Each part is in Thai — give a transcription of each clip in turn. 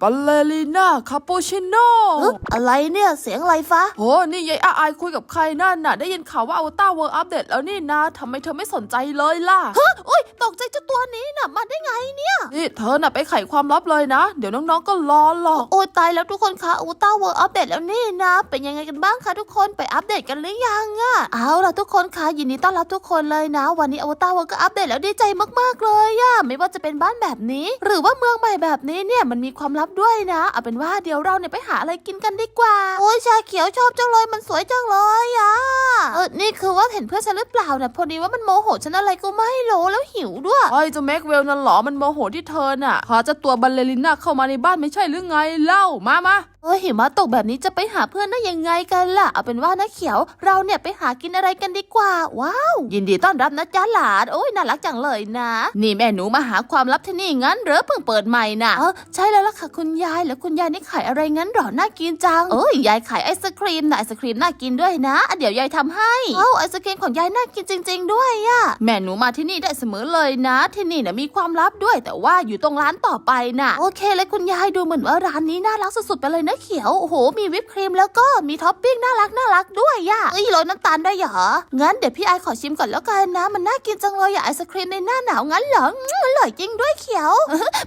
บัลเลริน่าคาปูชิโน่เอ๊ะอะไรเนี่ยเสียงอะไรฟ้าโหนี่ยายอาอายคุยกับใครนั่นน่ะ ได้ยินข่าวว่าอวตารเวิร์อัปเดตแล้วนี่นะทำไมเธอไม่สนใจเลยล่ะอุ้ยตกใจเจ้าตัวนี้น่ะมาได้ไงเนี่ย นี่เธอน่ะไปไขความลับเลยนะ เดี๋ยวน้องๆก็รอหรอกโอ้ยตายแล้วทุกคนคะอูต้าเวิร์อัปเดตแล้วนี่นะ เป็นยังไงกันบ้างคะทุกคนไปอัปเดตกันหรือยังอะเอาล่ะทุกคนคะยินดีต้อนรับทุกคนเลยนะ วันนี้อวตารเวิร์ก็อัปเดตแล้วดีใจมากๆเลยอะไม่ว่าจะเป็นบ้านแบบนี้ หรือว่าเมืองใหม่แบบนี้เนี่ยมันมีความลับด้วยนะ เอาเป็นว่าเดี๋ยวเราเนี่ยไปหาอะไรกินกันดีกว่า โอ้ยชาเขียวชอบจังเลยมันสวยจังเลยอะเออนี่คือว่าเห็นเพื่อนฉันหรือเปล่าเนี่ยพอดีว่ามันโมโหฉันอะไรก็ไม่รู้แล้วหิวด้วยไอ้เจ้าแม็กเวลนั่นเหรอมันโมโหที่เธอน่ะพาเจ้าตัวบัลเลริน่าเข้ามาในบ้านไม่ใช่หรือไงเล่ามามา เอ้ยหิมะตกแบบนี้จะไปหาเพื่อนได้ยังไงกันล่ะ เอาเป็นว่านะเขียว เราเนี่ยไปหากินอะไรกันดีกว่า ว้าว ยินดีต้อนรับนะจ๊ะหลานโอ้ยน่ารักจังเลยนะ นี่แม่หนูมาหาความลับที่นี่งั้นเหรอเพิ่งเปิดใหม่น่ะเออใช่แล้วล่ะค่ะคุณยายแล้วคุณยายนี่ขายอะไรงั้นหรอน่ากินจังเอ้ยยายขายไอศครีมนะไอศครีมน่ากินด้วยนะอะเดี๋ยวยายทำให้เอ้าไอศครีมของยายน่ากินจริง ๆ ด้วยอะแม่หนูมาที่นี่ได้เสมอเลยนะ ที่นี่เนี่ยมีความลับด้วย แต่ว่าอยู่ตรงร้านต่อไปน่ะ โอเคเลยคุณยายดูเหมือนว่าร้านนี้น่ารักสุดๆไปเลยนะเขียวโอ้โหมีวิปครีมแล้วก็มีท็อปปิ้งน่ารักน่ารักด้วยอะเอ้ยโรยน้ำตาลด้วยเหรองั้นเดี๋ยวพี่ไอขอชิมก่อนแล้วกันนะ มันน่ากินจังเลยอะไอศครีมในหน้าหนาวงั้นเหรออืมอร่อยจริงด้วยเขียว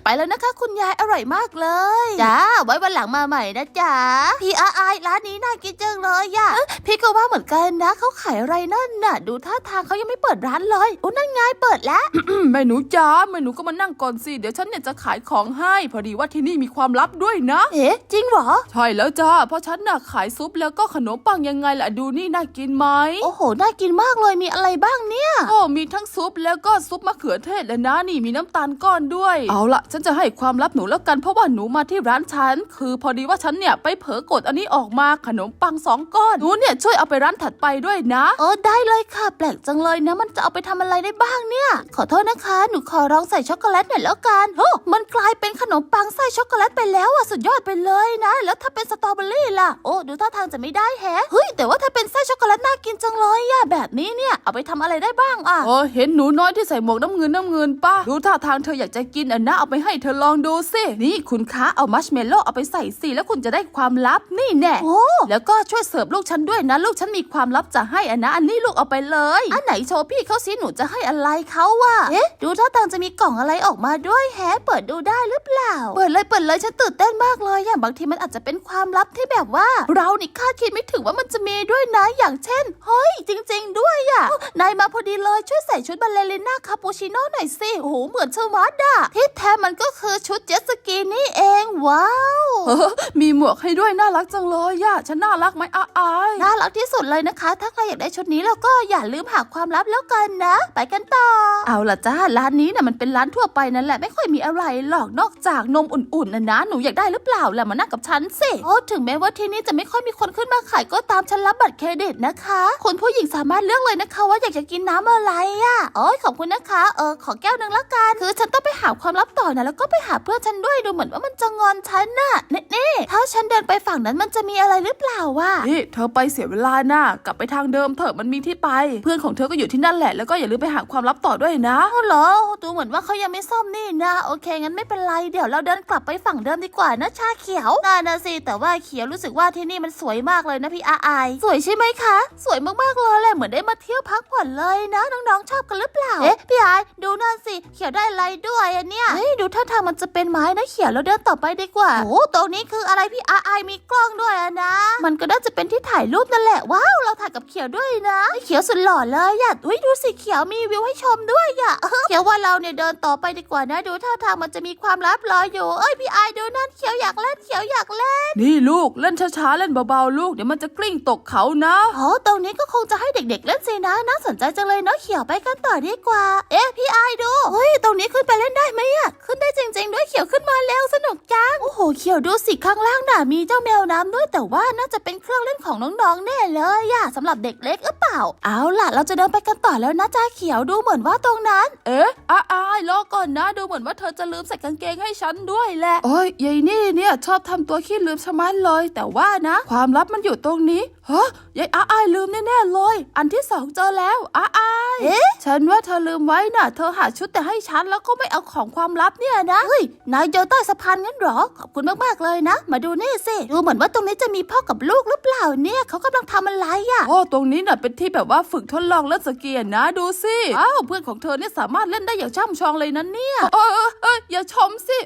ไปแล้วนะคะ คุณยายอร่อยมากเลยจ้าไว้วันหลังมาใหม่นะจ๊ะพี่อาไอร้านนี้น่ากินจังเลยอะพี่ก็ว่าเหมือนกันนะเขาขายอะไรนั่นน่ะ ดูท่าทางเขายังไม่เปิดร้านเลยโอ้นั่นไงเปิดแล้วอืมแม่หนูจ้าแม่หนูก็มานั่งก่อนสิเดี๋ยวฉันเนี่ยจะขายของให้ พอดีว่าที่นี่มีความลับด้วยนะ เอ๊ะจริงเหรอใช่แล้วจ้า เพราะฉันน่ะขายซุปแล้วก็ขนมปังยังไงล่ะดูนี่น่ากินไหมโอ้โห น่ากินมากเลยมีอะไรบ้างเนี่ย โอ้มีทั้งซุปแล้วก็ซุปมะเขือเทศและนะนี่มีน้ำตาลก้อนด้วย เอาละฉันจะให้ความลับหนูแล้วกันเพราะว่าหนูมาที่ร้านฉัน คือพอดีว่าฉันเนี่ยไปเผลอกดอันนี้ออกมาขนมปังสองก้อนหนูเนี่ยช่วยเอาไปร้านถัดไปด้วยนะ เออได้เลยค่ะ แปลกจังเลยนะ มันจะเอาไปทำอะไรได้บ้างเนี่ย ขอโทษนะคะ หนูขอลองใส่ช็อกโกแลตหน่อยแล้วกันโอ้มันกลายเป็นขนมปังไส้ช็อกโกแลตไปแล้วอะสุดยอดไปเลยนะแล้วถ้าเป็นสตรอเบอรี่ล่ะ โอ้ ดูท่าทางจะไม่ได้แฮะ เฮ้ย แต่ว่าถ้าเป็นไส้ช็อกโกแลตน่ากินจังเลยอะแบบนี้เนี่ย เอาไปทำอะไรได้บ้างอะเออเห็นหนูน้อยที่ใส่หมวกน้ำเงินน้ำเงินป่ะดูท่าทางเธออยากจะกินอะนะ เอาไปให้เธอลองดูสินี่คุณคะเอามัชเมลโล่เอาไปใส่สิแล้วคุณจะได้ความลับนี่แน่โอ้แล้วก็ช่วยเสิร์ฟลูกฉันด้วยนะ ลูกฉันมีความลับจะให้อะนะ อันนี้ลูกเอาไปเลย อันไหนโชว์พี่เขาสิหนูจะให้อะไรเขาว่ะเอ๊ะดูท่าทางจะมีกล่องอะไรออกมาด้วยแฮะเปิดดูได้หรือเปล่า เปิดเลยเปิดเลยฉันตื่นเต้นมากเลยอย่างบางทีมันอาจจะเป็นความลับที่แบบว่า เรานี่คาดคิดไม่ถึงว่ามันจะมีด้วยนะอย่างเช่น เฮ้ย จริง ๆ ด้วยอะนายมาพอดีเลยช่วยใส่ชุดบัลเลริน่าคาปูชิโน่หน่อยสิโอ้โหเหมือนเชอร์วัดอะที่แท้มันก็คือชุดเจ็ตสกีนี่เองว้าวเออมีหมวกให้ด้วยน่ารักจังเลยย่าฉันน่ารักไหมอ้าอายน่ารักที่สุดเลยนะคะ ถ้าใครอยากได้ชุดนี้แล้วก็อย่าลืมหาความลับแล้วกันนะ ไปกันต่อ เอาล่ะจ้าร้านนี้น่ะมันเป็นร้านทั่วไปนั่นแหละไม่ค่อยมีอะไรหรอกนอกจากนมอุ่นๆนะนะหนูอยากได้หรือเปล่าล่ะมานั่งกับฉันสิโอ้ถึงแม้ว่าที่นี่จะไม่ค่อยมีคนขึ้นมาขายก็ตามฉันรับบัตรเครดิตนะคะคุณผู้หญิงสามารถเลือกเลยนะคะว่าอยากจะกินน้ำอะไรอะ่ะโอ้ยขอบคุณนะคะเออขอแก้วหนึ่งละกันคือฉันต้องไปหาความลับต่อนะแล้วก็ไปหาเพื่อนฉันด้วยดูเหมือนว่ามันจะงอนฉันน่ะเน่เน่ถ้าฉันเดินไปฝั่งนั้นมันจะมีอะไรหรือเปล่าวะนี่เธอไปเสียเวลาน่ะกลับไปทางเดิมเถอะมันมีที่ไป เพื่อนของเธอก็อยู่ที่นั่นแหละแล้วก็อย่าลืมไปหาความลับต่อด้วยนะอ้าวเหรอดูเหมือนว่าเขายังไม่ซ่อมนี่นะโอเคงั้นไม่เป็นไรเดี๋ยวเราเดินกลับไปฝั่งเดิมดีกว่านะชาเขียวน่านะสิ แต่ว่าเขียวรู้สึกว่าที่นี่มันสวยมากเลยนะพี่อาไอายสวยใช่ไหมคะ สวยมากๆเลยแหละเหมือนได้มาเที่ยวพักผ่อนเลยนะ น้องๆชอบกันหรือเปล่า เอ๊ะพี่ไอายดูนั่นสิ เขียวได้อะไรด้วยอันเนี้ยเฮ้ยดูท่าทางมันจะเป็นไม้นะเขียวเราเดินต่อไปดีกว่าโอ้ตรงนี้คืออะไรพี่อาไอายมีกล้องด้วยอะนะ มันก็น่าจะเป็นที่ถ่ายรูปนั่นแหละว้าวเราถ่ายกับเขียวด้วยนะเขียวสุดหล่อเลยอะอุ้ยดูสิเขียวมีวิวให้ชมด้วยอะเขียวว่าเราเนี่ยเดินต่อไปดีกว่านะ ดูท่าทางมันจะมีความลับรออยู่ เอ้ยพี่ไอายดูนั่นเขียวอยากเล่นเขียวอยากเล่น นี่ลูกเล่นช้าๆเล่นเบาๆลูกเดี๋ยวมันจะกลิ้งตกเขานะอ๋อตรงนี้ก็คงจะให้เด็ก ๆ เล่นสินะน่าสนใจจังเลยเนาะเขียวไปกันต่อดีกว่า เอ๊ะพี่ไอายดูเฮ้ยตรงนี้ขึ้นไปเล่นได้ไหมอะขึ้นได้จริง ๆ ด้วยเขียวขึ้นมาแล้วสนุกจังโอ้โหเขียวดูสิข้างล่างน่ะมีเจ้าแมวน้ำด้วยแต่ว่าน่าจะเป็นเครื่องเล่นของน้องๆแน่เลยอะสำหรับเด็กเล็กหรือเปล่า เอาล่ะ เราจะเดินไปกันต่อแล้วนะจ้าเขียวดูเหมือนว่าตรงนั้น เอ๊ะอ้าอายรอก่อนนะ ดูเหมือนว่าเธอจะลืมใส่กางเกงให้ฉันด้วยแหละโอ้ยยายนี่เนี่ยชอบทำตัวขี้ลืมชะมัดเลย แต่ว่านะ ความลับมันอยู่ตรงนี้ฮะยายอ้าอายลืมแน่ๆเลย อันที่สองเจอแล้วอ้าอายเอ๊ะฉันว่าเธอลืมไว้น่ะ เธอหาชุดแต่ให้ฉันแล้วก็ไม่เอาของความลับเนี่ยนะเฮ้ยนายเจอใต้สะพานงั้นเหรออบคุณมากๆเลยนะ มาดูนี่สิ ดูเหมือนว่าตรงนี้จะมีพ่อกับลูกหรือเปล่าเนี่ยเขากำลังทำอะไรอะโอ้ตรงนี้น่ะเป็นที่แบบว่าฝึกทดลองเล่นสกีอะนะดูสิอ้าวเพื่อนของเธอเนี่ยสามารถเล่นได้อย่างช่ำชองเลยนะเนี่ยเออเออเอออย่าชมสิ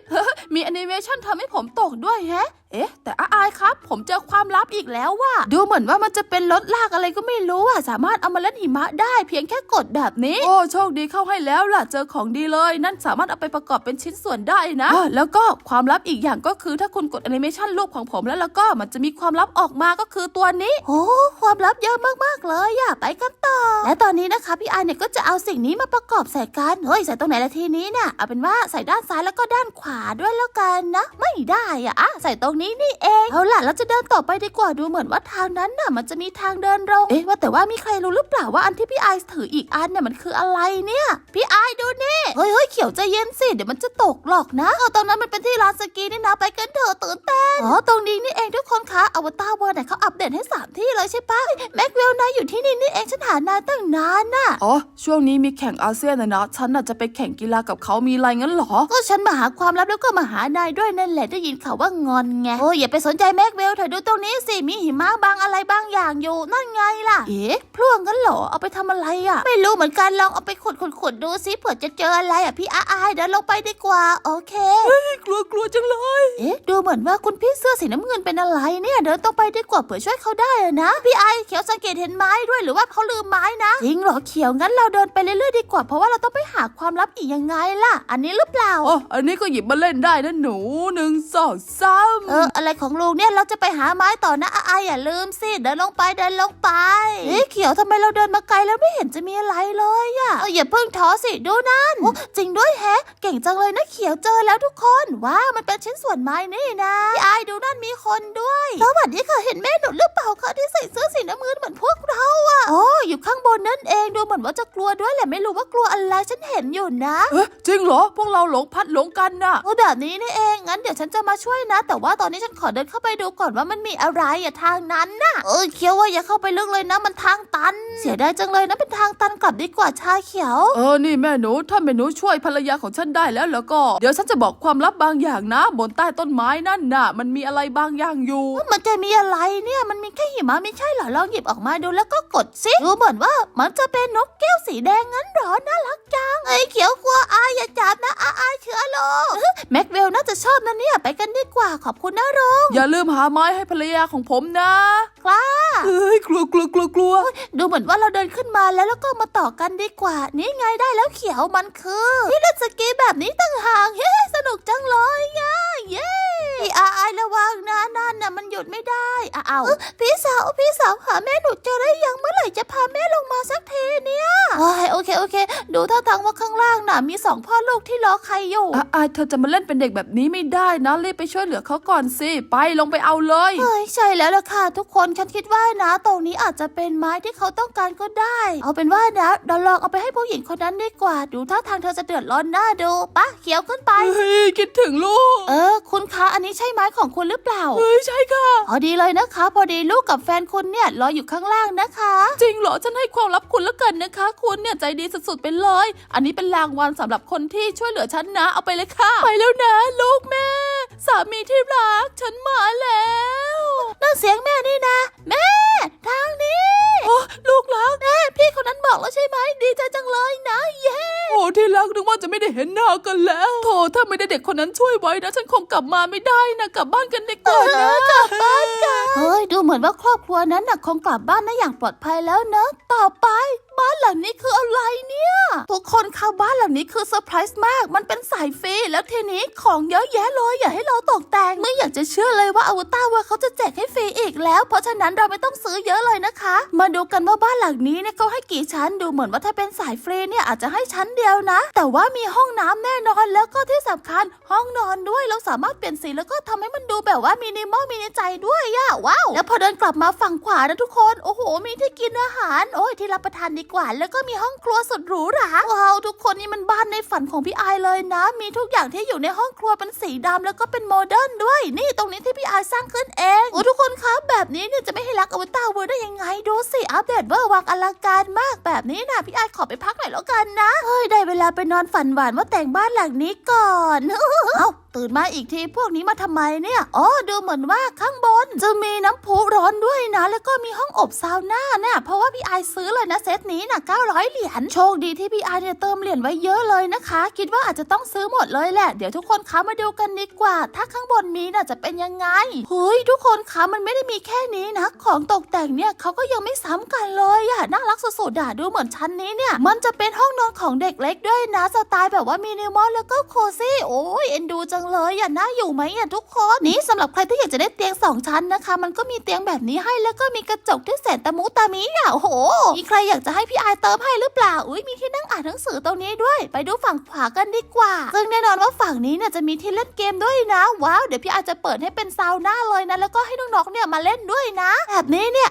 มีแอนิเมชันทำให้ผมตกด้วยแฮะเอ๊ะ แต่อาอายครับ ผมเจอความลับอีกแล้วว่ะดูเหมือนว่ามันจะเป็นรถลากอะไรก็ไม่รู้อะ สามารถเอามาเล่นหิมะได้เพียงแค่กดแบบนี้ โอ้ โชคดีเข้าให้แล้วล่ะ เจอของดีเลย นั่นสามารถเอาไปประกอบเป็นชิ้นส่วนได้นะอ้อแล้วก็ความลับอีกอย่างก็คือถ้าคุณกดแอนิเมชันรูปของผมแล้วแล้วก็มันจะมีความลับออกมาก็คือตัวนี้ โอ้ความลับเยอะมากๆเลยอะไปกันต่อ และตอนนี้นะคะพี่ไอายเนี่ยก็จะเอาสิ่งนี้มาประกอบใส่กัน เฮ้ยใส่ตรงไหนละทีนี้เนี่ยเอาเป็นว่าใส่ด้านซ้ายแล้วก็ด้านขวาด้วยแล้วกันนะ ไม่ได้อะอะใส่ตรงนี้นี่เอง เอาล่ะเราจะเดินต่อไปดีกว่าดูเหมือนว่าทางนั้นน่ะ มันจะมีทางเดินลงเอ๊ะว่าแต่ว่ามีใครรู้หรือเปล่าว่าอันที่พี่ไอายถืออีกอันเนี่ยมันคืออะไรเนี่ย พี่ไอายดูนี่เฮ้ยเฮ้ยเขียวใจเย็นสิเดี๋ยวมันจะตกหรอกนะเอาตรงนั้นมันเป็นที่ลานสกีนี่นะไปกันเถอะตื่นเต้นอ๋อตรงนี้นี่เองทุกคนคะอวตารเวอร์เนี่ยเขาอัปเดตให้สามที่เลยใช่ปะแม็กเวลนายอยู่ที่นี่นี่เองฉันหานายตั้งนานน่ะอ๋อช่วงนี้มีแข่งอาเซียนนะนะฉันน่ะจะไปแข่งกีฬากับเขามีอะไรงั้นเหรอก็ฉันมาหาความลับแล้วก็มาหานายด้วยนั่นแหละได้ยินข่าวว่างอนไงโอ้ยอย่าไปสนใจแม็กเวลเธอดูตรงนี้สิ มีหิมะบางอะไรบางอย่างอยู่ นั่นไงล่ะ เอ๊ะพลวงกันเหรอ เอาไปทำอะไรอะ ไม่รู้เหมือนกัน ลองเอาไปขุดขุดขุดดูสิเผื่อจะเจออะไรอะพี่อาอายเดินลงไปดีกว่า โอเคกลัวกลัวจังเลย เอ๊ะดูเหมือนว่าคุณพี่เสื้อสีน้ำเงินเป็นอะไรเนี่ย เดินต้องไปดีกว่าเผื่อช่วยเขาได้อะนะ พี่ไอเขียวสังเกตเห็นไม้ด้วยหรือว่าเขาลืมไม้นะจริงเหรอเขียวงั้นเราเดินไปเรื่อยๆดีกว่า เพราะว่าเราต้องไปหาความลับอีกยังไงล่ะ อันนี้หรือเปล่าอ๋ออันนี้ก็หยิบมาเล่นได้นะหนูหนึ่งสองสามเอออะไรของลุงเนี่ยเราจะไปหาไม้ต่อนะอาอายอย่าลืมสิเดินลงไปเดินลงไปเอ๊ะเขียวทำไมเราเดินมาไกลแล้วไม่เห็นจะมีอะไรเลยอะเอออย่าเพิ่งท้อสิดูนั่นโอ้จริงด้วยแฮะ เก่งจังเลยนะเขียวเจอแล้วทุกคนว้าวมันเป็นชิ้นส่วนไม้นี่นะพี่อายดูนั่นมีคนด้วยสวัสดีค่ะเห็นแม่หนูหรือเปล่าคะที่ใส่เสื้อสีน้ำเงินเหมือนพวกเราอะโอ้อยู่ข้างบนนั่นเองดูเหมือนว่าจะกลัวด้วยแหละไม่รู้ว่ากลัวอะไรฉันเห็นอยู่นะเอ๊ะจริงเหรอพวกเราหลงพัดหลงกันน่ะโอ้แบบนี้นี่เองงั้นเดี๋ยวฉันจะมาช่วยนะ แต่ว่าตอนนี้ฉันขอเดินเข้าไปดูก่อนว่ามันมีอะไรอะทางนั้นน่ะ เออเขียวว่าอย่าเข้าไปลึกเลยนะมันทางตัน เสียดายจังเลยนะเป็นทางตันกลับดีกว่าชาเขียว เออนี่แม่หนูถ้าแม่หนูช่วยภรรยาของฉันได้แล้วแล้วก็ เดี๋ยวฉันจะบอกความลับบางอย่างนะ บนใต้ต้นไม้นั่นน่ะ มันมีอะไรบางอย่างอยู่ มันจะมีอะไรเนี่ยมันมีแค่หิมะไม่ใช่เหรอลองหยิบออกมาดูแล้วก็กดสิดูเหมือนว่ามันจะเป็นนกแก้วสีแดงงั้นเหรอน่ารักจังไอ้ยเขียวกลัวอายอย่าจับนะอาอายเชื้อโรคแม็กเวลน่าจะชอบนะเนี่ยไปกันดีกว่าขอบคุณนะโรอย่าลืมหาไม้ให้ภรรยาของผมนะ กล้าเฮ้ยกลัวกลัวกลัวกลัวดูเหมือนว่าเราเดินขึ้นมาแล้วแล้วก็มาต่อกันดีกว่า นี่ไงได้แล้วเขียวมันคือที่เล่นสกีแบบนี้ต่างหากเฮ้สนุกจังเลยอะ ยุดไม่ได้อ้าวพี่สาวพี่สาวหาแม่หนูเจอได้ยังเมื่อไหร่จะพาแม่ลงมาสักทีเนี่ยโอ้ยโอเคโอเค ดูท่าทางว่าข้างล่างน่ะมีสองพ่อลูกที่รอใครอยู่อะอายเธอจะมาเล่นเป็นเด็กแบบนี้ไม่ได้นะรีบไปช่วยเหลือเขาก่อนสิไปลงไปเอาเลยเฮ้ยใช่แล้วล่ะค่ะ ทุกคนฉันคิดว่านะ ตรงนี้อาจจะเป็นไม้ที่เขาต้องการก็ได้ เอาเป็นว่านะเราลองเอาไปให้ผู้หญิงคนนั้นดีกว่า ดูท่าทางเธอจะเดือดร้อนหน้าดูปะเขียวขึ้นไปเฮ้ยคิดถึงลูก เออ คุณคะอันนี้ใช่ไม้ของคุณหรือเปล่าเฮ้ยใช่ค่ะพอดีเลยนะคะ พอดีลูกกับแฟนคุณเนี่ยรออยู่ข้างล่างนะคะ จริงเหรอฉันให้ความลับคุณแล้วกันนะคะ คุณเนี่ยใจดีสุดๆไปเลย อันนี้เป็นรางวัลสำหรับคนที่ช่วยเหลือฉันนะเอาไปเลยค่ะ ไปแล้วนะ ลูกแม่ สามีที่รักฉันมาแล้ว นั่นเสียงแม่นี่นะ แม่ ทางนี้โอ้ลูกรักแม่พี่คนนั้นบอกแล้วใช่ไหมดีใจจังเลยนะเย้โอ้ที่รักนึกว่าจะไม่ได้เห็นหน้ากันแล้วโธ่ถ้าไม่ได้เด็กคนนั้นช่วยไว้นะ ฉันคงกลับมาไม่ได้นะกลับบ้านกันดีกว่านะกลับบ้านกันเฮ้ยดูเห มือนว่าครอบครัวนั้นน่ะคงกลับบ้านได้อย่างปลอดภัยแล้วเนอะต่อไป บ้านหลังนี้คืออะไรเนี่ย ทุกคนเข้าบ้านหลังนี้คือเซอร์ไพรส์มาก มันเป็นสายฟรีแล้วทีนี้ของเยอะแยะเลยอย่าให้เราตกแต่งไม่อยากจะเชื่อเลยว่าอวตารว่าเขาจะแจกให้ฟรีอีกแล้ว เพราะฉะนั้นเราไม่ต้องซื้อเยอะเลยนะคะ มาดูกันว่าบ้านหลังนี้เนี่ยเขาให้กี่ชั้นดูเหมือนว่าถ้าเป็นสายฟรีเนี่ยอาจจะให้ชั้นเดียวนะ แต่ว่ามีห้องน้ำแน่นอนแล้วก็ที่สำคัญห้องนอนด้วยเราสามารถเปลี่ยนสีแล้วก็ทำให้มันดูแบบว่ามินิมอลมินิใจด้วยอะว้าวแล้วพอเดินกลับมาฝั่งขวานะทุกคน โอ้โห มีที่กินอาหาร โอ้ยที่รับประทานดีกว่า แล้วก็มีห้องครัวสุดหรูหรา ว้าวทุกคนนี่มันบ้านในฝันของพี่ไอเลยนะ มีทุกอย่างที่อยู่ในห้องครัวเป็นสีดำแล้วก็เป็นโมเดิร์นด้วย นี่ตรงนี้ที่พี่ไอสร้างขึ้นเอง โอ้ทุกคนครับแบบนี้เนี่ยจะไม่ให้รักอวตารเวอร์ได้ยังไง ดูสิ อัปเดตเวอร์วังอลังการมากแบบนี้นะพี่ไอขอไปพักหน่อยแล้วกันนะ เฮ้ยได้เวลาไปนอนฝันหวานว่าแต่งบ้านหลังนี้ก่อน เอ้า ตื่นมาอีกทีพวกนี้มาทำไมเนี่ย อ๋อ ดูเหมือนว่าข้างบน จะมีน้ำพุร้อนด้วยนะ แล้วก็มีห้องอบซาวน่าน่ะ เพราะว่าพี่ไอซื้อเลยนะเซตนี้น่ะ900 เหรียญ โชคดีที่พี่ไอเนี่ยเติมเหรียญไว้เยอะเลยนะคะ คิดว่าอาจจะต้องซื้อหมดเลยแหละ เดี๋ยวทุกคนคะมาดูกันดีกว่า ถ้าข้างบนมีน่ะจะเป็นยังไง เฮ้ยทุกคนคะมันไม่ได้มีแค่นี้นะ ของตกแต่งเนี่ยเขาก็ยังไม่ซ้ำกันเลยอะน่ารักสุดๆอะดูเหมือนชั้นนี้เนี่ย มันจะเป็นห้องนอนของเด็กเล็กด้วยนะ สไตล์แบบว่ามินิมอลแล้วก็โคซี่ โอ้ยเอ็นดูจังเลยอะน่าอยู่ไหมอะทุกคนนี่สำหรับใครที่อยากจะได้เตียงสองชั้นนะคะ มันก็มีเตียงแบบนี้ให้แล้วก็มีกระจกที่แสนตะมุตะมิอะโอ้โหมีใครอยากจะให้พี่อายเติมให้หรือเปล่าอุ้ยมีที่นั่งอ่านหนังสือตรงนี้ด้วย ไปดูฝั่งขวากันดีกว่า ซึ่งแน่นอนว่าฝั่งนี้เนี่ยจะมีที่เล่นเกมด้วยนะว้าวเดี๋ยวพี่อาจจะเปิดให้เป็นซาวน่าเลยนะแล้วก็ให้น้องๆเนี่ยมาเล่นด้วยนะ แบบนี้เนี่ย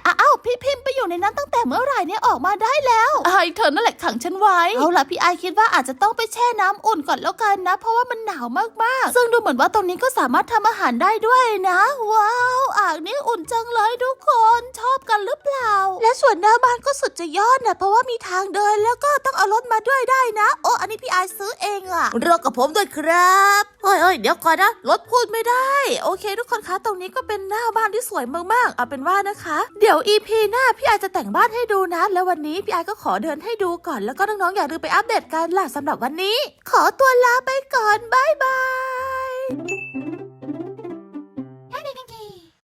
อ้าวพี่พิมพ์ไปอยู่ในนั้นตั้งแต่เมื่อไหร่เนี่ยออกมาได้แล้วไอ้เธอนั่นแหละขังฉันไว้ เอาล่ะพี่ไอายคิดว่าอาจจะต้องไปแช่น้ำอุ่นก่อนแล้วกันนะ เพราะว่ามันหนาวมากๆ ซึ่งดูเหมือนว่าตรงนี้ก็สามารถทำอาหารได้ด้วยนะ ว้าวอ่างนี้อุ่นจังเลยทุกคนชอบกันหรือเปล่า และส่วนหน้าบ้านก็สุดจะยอดนะเพราะว่ามีทางเดินแล้วก็ต้องเอารถมาด้วยได้นะ โอ้อันนี้พี่ไอายซื้อเองอะรอกับผมด้วยครับเฮ้ยเฮ้ยเดี๋ยวก่อนนะรถพูดไม่ได้ โอเค ทุกคนคะตรงนี้ก็เป็นหน้าบ้านที่สวยมากๆเอาเป็นว่านะคะ เดี๋ยว EP หน้าพี่ไอจะแต่งบ้านให้ดูนะ แล้ววันนี้พี่ไอก็ขอเดินให้ดูก่อนแล้วก็น้องๆอย่าลืมไปอัปเดตกันล่ะสำหรับวันนี้ ขอตัวลาไปก่อนบ๊ายบาย